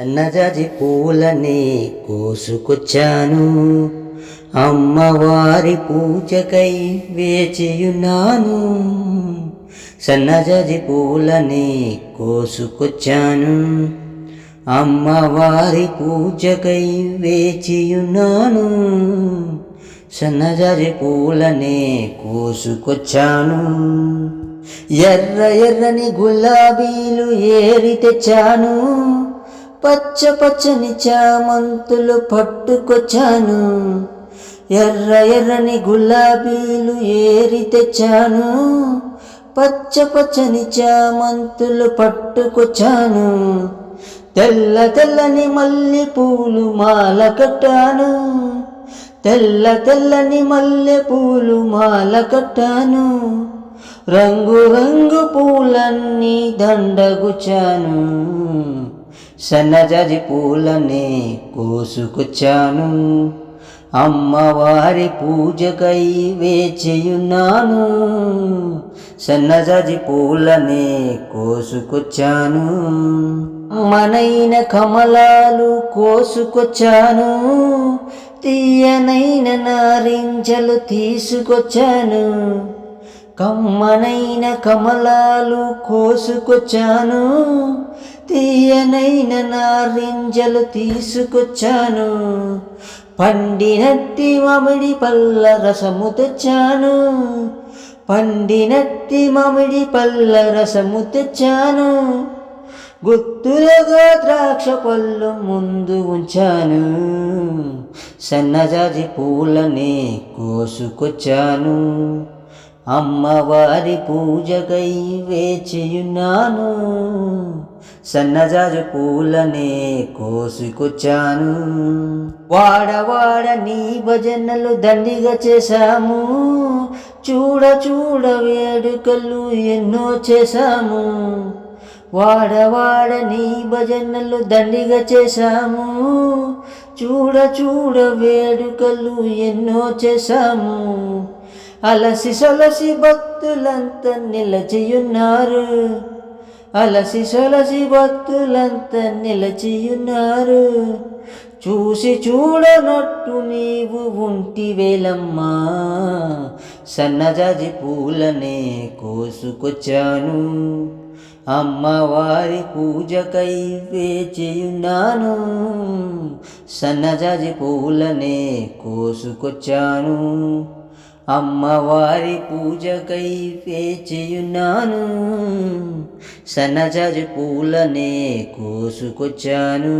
సన్నజాజి పూలని కోసుకొచ్చాను. అమ్మవారి పూజకై వేచియున్నాను. సన్నజాజి పూలని కోసుకొచ్చాను. అమ్మవారి పూజకై వేచియున్నాను. సన్నజాజి పూలని కోసుకొచ్చాను. ఎర్ర ఎర్రని గులాబీలు ఏరి తెచ్చాను. పచ్చ పచ్చని చామంతులు పట్టుకొచ్చాను. ఎర్ర ఎర్రని గులాబీలు ఏరి తెచ్చాను. పచ్చ పచ్చని చామంతులు పట్టుకొచ్చాను. తెల్ల తెల్లని మల్లె పూలు మాల కట్టాను. తెల్ల తెల్లని మల్లె పూలు మాల కట్టాను. రంగు రంగు పూలన్నీ దండగుచాను సన్నజాజి పూలనే కోసుకొచ్చాను. అమ్మవారి పూజకై వేచియున్నాను. సన్నజాజి పూలనే కోసుకొచ్చాను. మనైన కమలాలు కోసుకొచ్చాను. తీయనైన నారింజలు తీసుకొచ్చాను. కమ్మనైన కమలాలు కోసుకొచ్చాను. తీయనైన నారింజలు తీసుకొచ్చాను. పండినట్టి మామిడి పళ్ళ రసము తెచ్చాను. పండినట్టి మామిడి పళ్ళ రసము తెచ్చాను. గుత్తులుగా ద్రాక్ష పళ్ళు ముందు ఉంచాను. సన్నజాజి పూలనే కోసుకొచ్చాను. అమ్మవారి పూజకై వేచియున్నాను. సన్నజాజు పూలనే కోసుకొచ్చాను. వాడవాడ నీ భజనలు దండిగా చేశాము. చూడ చూడ వేడుకలు ఎన్నో చేశాము. వాడవాడ నీ భజనలు దండిగా చేశాము. చూడ చూడ వేడుకలు ఎన్నో చేశాము. అలసి సొలసి భక్తులంతా నిలచియున్నారు. అలసి సొలసి భక్తులంతా నిలచియున్నారు. చూసి చూడనట్టు నీవు ఉంటివేలమ్మా సన్నజాజి పూలనే కోసుకొచ్చాను. అమ్మవారి పూజకై వేచియున్నాను. సన్నజాజి పూలనే కోసుకొచ్చాను. అమ్మవారి పూజకై వేచియున్నాను. సన్నజాజి పూలనే కోసుకొచ్చాను.